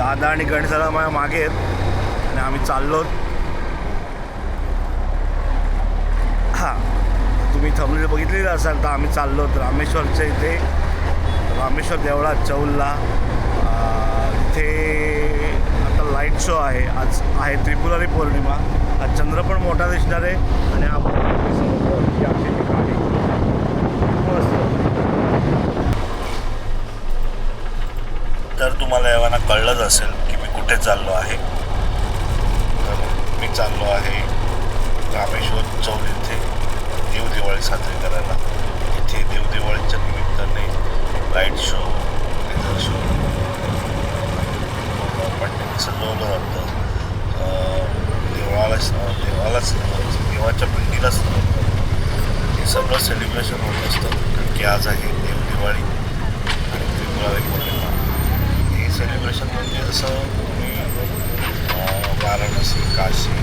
दादा आणि गणेशाला माझ्या मागे आहेत. आणि आम्ही चाललो. हां तुम्ही थंबनेल बघितलेलं असाल तर आम्ही चाललो रामेश्वरच्या इथे. रामेश्वर देवळा चौलला. इथे आता लाइट शो आहे. आज आहे त्रिपुरारी पौर्णिमा. आज चंद्र पण मोठा दिसणार आहे. आणि आपण ही आमची ती गाडी. मस्त. तर तुम्हाला एव्हाना कळलंच असेल की मी कुठे चाललो आहे. तर मी चाललो आहे रामेश्वर चौल इथे देवदिवाळी साजरी करायला. इथे देवदिवाळीच्या निमित्ताने लाइट शो लेझर शो पण सजवलं जातं देवळाला देवालाच देवाच्या सजवलं हे सगळं सेलिब्रेशन होत असतं. कारण की आज आहे देवदिवाळी आणि त्रिपुरा पौर्णिमा सेलिब्रेशन म्हणजे जसं तुम्ही वाराणसी काशी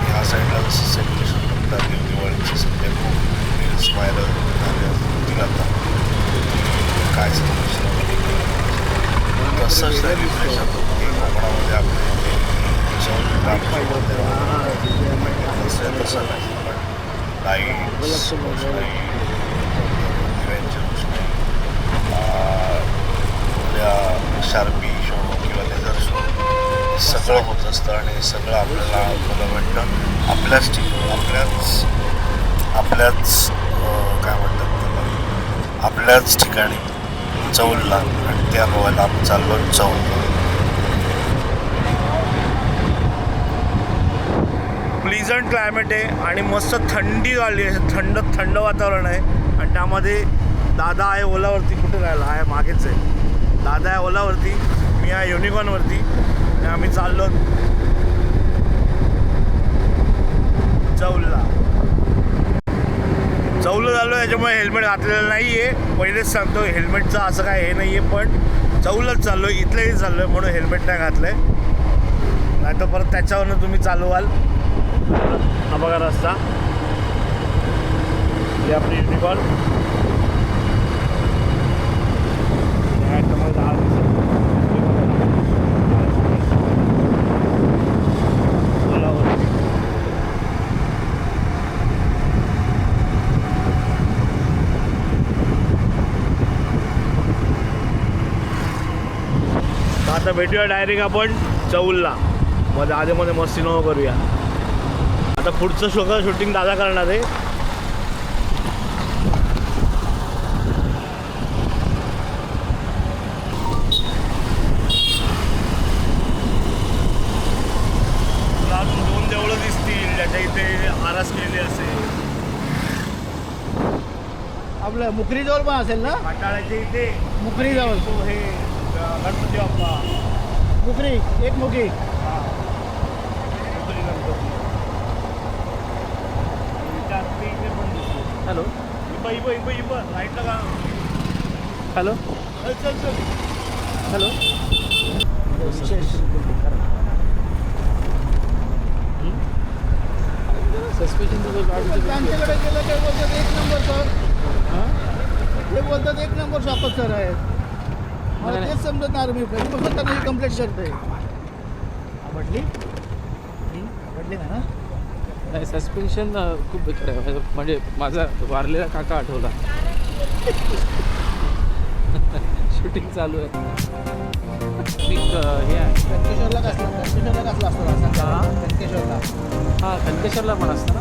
ह्या साईडला जसं सेलिब्रेशन करतात म्हणजे दिवाळीचे सध्या खूप रील्स व्हायरल झाले असतील आता. काय सेलिब्रेशन तसं सेलिब्रेशन कोकणामध्ये आपल्या इथे रामकृष्ण असेल तसं नाही. पण लाईट्स रोषणाई दिव्यांची रोषणाई आपल्या शार्पी शो किंवा लेझर शो सगळं होत असतं आणि सगळं आपल्याला मला वाटतं. आपल्याच ठिकाणी आपल्याच आपल्याच काय म्हणतात त्याला? आपल्याच ठिकाणी चौलला आणि त्या गोव्याला आपण चाललो चौल. प्लिझंट क्लायमेट आहे आणि मस्त थंडी झाली आहे. थंड थंड वातावरण आहे. आणि त्यामध्ये दादा आहे ओलावरती कुठे राहिला? आहे मागेच आहे. दादा आहे ओलावरती मी आहे युनिकॉर्नवरती आम्ही चाललो चौलला. चौलं झालो याच्यामुळे हेल्मेट घातलेलं नाही आहे पहिलेच सांगतो हेल्मेटचं असं काय हे नाही आहे पण चौलच चाललो इथलंही चाललो आहे म्हणून हेल्मेट नाही घातलं आहे नाही तर परत त्याच्यावरनं तुम्ही चालवाल. हा बघा रस्ता. आपली युनिकॉन ह्याच्यामध्ये दहा दिवसात ओलावरती. तर आता भेटूया डायरेक्ट आपण चौलला. मध्ये आधीमध्ये मस्ती नको करूया. आता पुढचं शो शूटिंग दादा करणार आहे. अजून दोन देवळं दिसतील ज्याच्या इथे आरास असेल. आपलं पण असेल ना? काटाळ्याच्या इथे. तो हे अं, गणपती बाप्पा. मुकरी एक हा. दिसतो हॅलो. हॅलो. चल चल चल हॅलो विशेष सस्पेन्शन त्यांच्याकडे गेलं. काय बोलतात एक नंबर सर. ते बोलतात एक नंबर शॉपच सर आहे मला तेच समजत नाही मी कधीपासून त्यांना ही कंप्लेंट करते आवडली? आवडली ना ना? नाही सस्पेन्शन खूप बेकार आहे. म्हणजे- माझा वारलेला काका आठवला. शूटिंग चालू आहे. अ, हे आहे. कनकेश्वरला कसला? कनकेश्वरला कसला असतो हा? कनकेश्वरला. हां कनकेश्वरला पण असतं ना?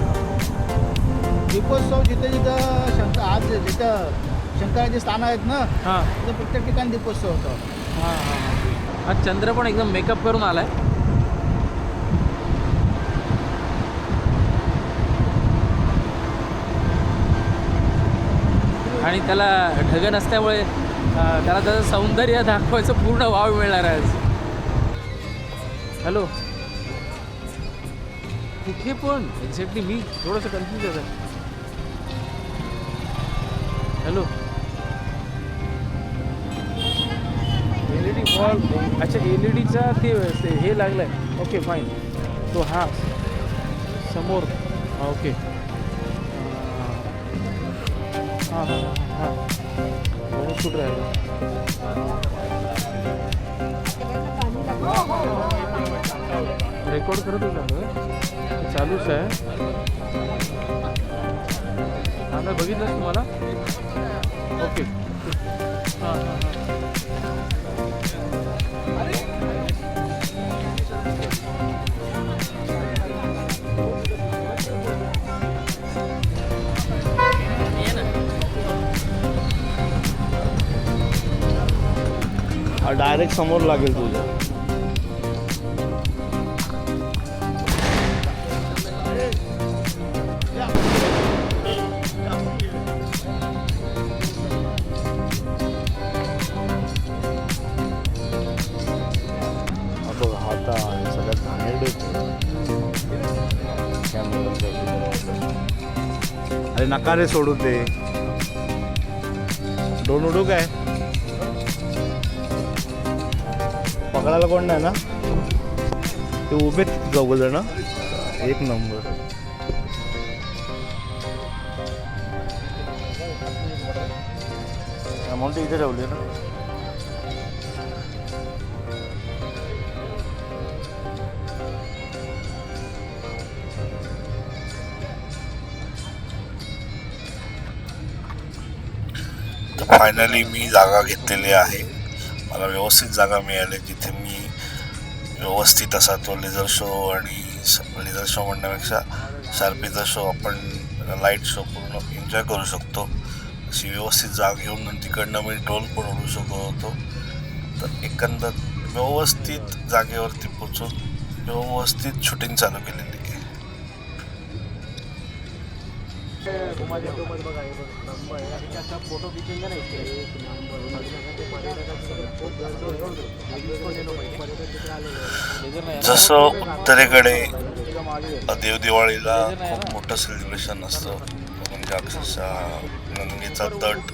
दीपोत्सव जिथे जिथं शंकर आज जिथं शंकराचे स्थान आहेत ना हां. तिथं प्रत्येक ठिकाणी दीपोत्सव होतो. हां हां चंद्र पण एकदम मेकअप करून आलाय. आणि त्याला ढग नसल्यामुळे त्याला त्याचं सौंदर्य दाखवायचं पूर्ण वाव मिळणार आहे हॅलो. कुठे पण? एक्झॅक्टली मी. थोडंसं कन्फ्युज आहे. Hello. L E D wall अच्छा एल ई डीचा ते हे लागलं आहे ओके फाईन तो हा समोर. हां ओके हां हां हां हां. कुठं राहिला रेकॉर्ड करत होता चालूच आहे. हा नाही बघितलं तुम्हाला. ओके डायरेक्ट समोर लागेल तुझ्या. बघ सगळ्यात घाणेरडे अरे नका रे सोडू ते. दोन उडू काय? पकडायला कोण नाही ना? ते उभे चौघ जण एक नंबर. अमाऊंट इथे ठेवली ना. फायनली मी जागा घेतलेली आहे. मला व्यवस्थित जागा मिळाली जिथे मी व्यवस्थित असा तो लेझर शो आणि लेझर शो म्हणण्यापेक्षा शार्पीचा शो आपण लाइट शो पूर्ण एन्जॉय करू शकतो. अशी व्यवस्थित जाग घेऊन तिकडनं मी ड्रोन पण उडू शकत होतो. तर एकंदर व्यवस्थित जागेवरती पोचून व्यवस्थित शूटिंग चालू केलेली. जसं उत्तरेकडे देवदिवाळीला खूप मोठं सेलिब्रेशन असतं. म्हणजे अक्षरशः गंगेचा तट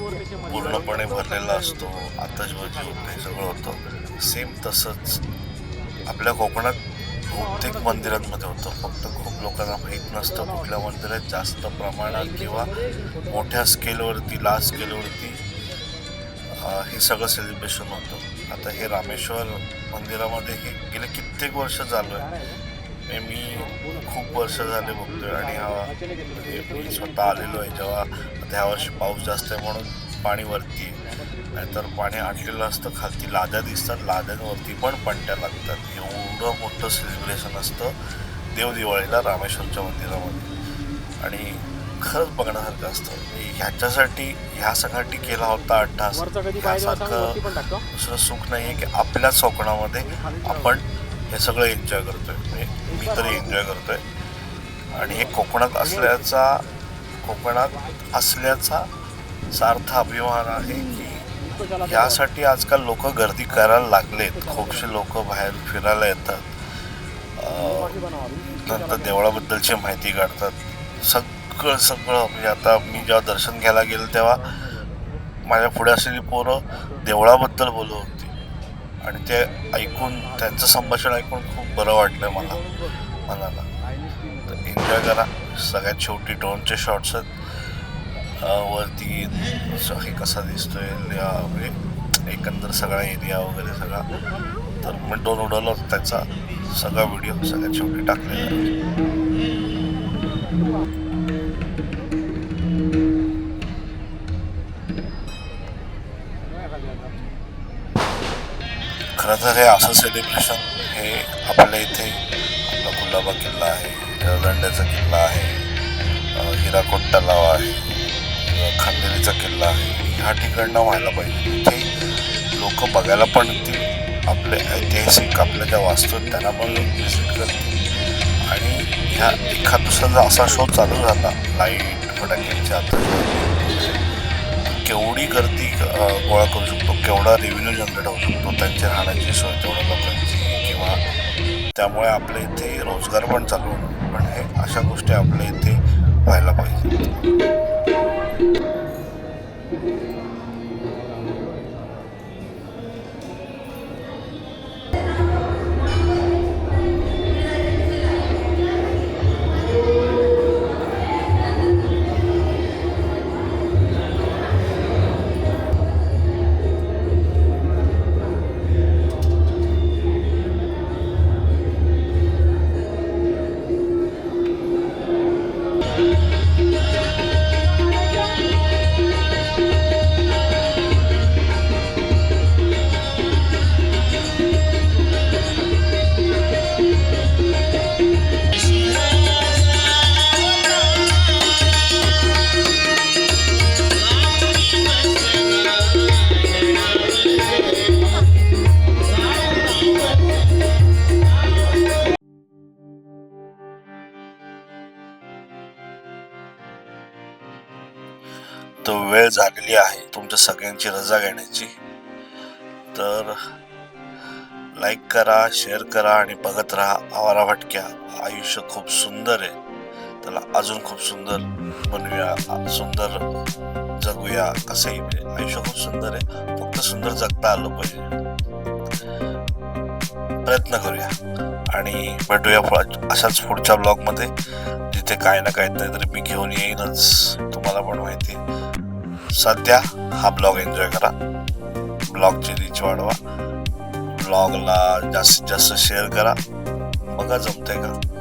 पूर्णपणे भरलेला असतो. आतषबाजी वगैरे सगळं होतं सेम तसंच आपल्या कोकणात बहुतेक मंदिरांमध्ये होतं. फक्त खूप लोकांना माहीत नसतं कुठल्या मंदिरात जास्त प्रमाणात किंवा मोठ्या स्केलवरती लार्ज स्केलवरती हे सगळं सेलिब्रेशन होतं. आता हे रामेश्वर मंदिरामध्ये हे गेले कित्येक वर्ष चालू आहे. मी खूप वर्ष झाले बघतोय आणि हा म्हणजे मी स्वतः आलेलो आहे. जेव्हा आता ह्या वर्षी पाऊस जास्त आहे म्हणून पाणी वरती आहे. नाहीतर पाणी आटलेलं असतं खालती लाद्या दिसतात लाद्यांवरती पण पणट्या लागतात. एवढं मोठं सेलिब्रेशन असतं देवदिवाळीला रामेश्वरच्या मंदिरामध्ये. आणि खरंच बघण्यासारखं असतं. म्हणजे ह्याच्यासाठी ह्यासाठी केला होता अट्टास असा ह्यासारखं दुसरं सुख नाही आहे की आपल्याच कोकणामध्ये आपण हे सगळं एन्जॉय करतोय. म्हणजे मी तरी एन्जॉय करतोय. आणि हे कोकणात असल्याचा कोकणात असल्याचा सार्थ अभिमान आहे की यासाठी आजकाल लोक गर्दी करायला लागलेत. खूपशे लोक बाहेर फिरायला येतात. नंतर देवळाबद्दलची माहिती काढतात. सगळं सगळं. म्हणजे आता मी जेव्हा दर्शन घ्यायला गेलो तेव्हा माझ्या पुढे असलेली पोरं देवळाबद्दल बोलत होती. आणि ते ऐकून त्यांचं संभाषण ऐकून खूप बरं वाटलं मला मनाला. तर एन्जॉय करा. सगळ्यात शेवटी ड्रोनचे शॉट्स आहेत. वरती हे कसा दिसतोय या म्हणजे एकंदर सगळा एरिया वगैरे सगळा. तर मग डोन उडवला होतं त्याचा. सगळा व्हिडिओ सगळ्यात शेवटी टाकलेला. खरं तर हे असं सेलिब्रेशन हे आपल्या इथे आपला कुलाबा किल्ला आहे दंड्याचा किल्ला आहे हिराकोट तलाव आहे. खांदेरीचा किल्ला आहे. ह्या ठिकाणं व्हायला पाहिजे. इथे लोक बघायला पण येतील. आपले ऐतिहासिक आपल्या ज्या वास्तू आहेत त्यांना पण व्हिजिट करतील. आणि ह्या एखाद दुसऱ्याचा असा शो चालू झाला. लाइट फटाक्यांच्या केवढी गर्दी गोळा करू शकतो. केवढा रेव्हेन्यू जनरेट होऊ शकतो. त्यांच्या राहण्याची सोय तेवढ्या लोकांची. किंवा त्यामुळे आपल्या इथे रोजगार पण चालू पण हे अशा गोष्टी आपल्या इथे व्हायला पाहिजे झालेली आहे तुमच्या सगळ्यांची रजा घेण्याची. तर लाईक करा शेअर करा आणि बघत राहा. आवारा भटक्या आयुष्य खूप सुंदर आहे. त्याला अजून खूप सुंदर बनवूया सुंदर जगूया कसंही आयुष्य खूप सुंदर आहे. फक्त सुंदर जगता आलं पाहिजे. प्रयत्न करूया. आणि भेटूया अशाच पुढच्या ब्लॉगमध्ये जिथे काय ना काहीतरी मी घेऊन येईनच. तुम्हाला पण माहिती आहे. सध्या हा ब्लॉग एन्जॉय करा. ब्लॉगची रीच वाढवा. ब्लॉगला जास्तीत जास्त शेअर करा. बघा जमतंय का?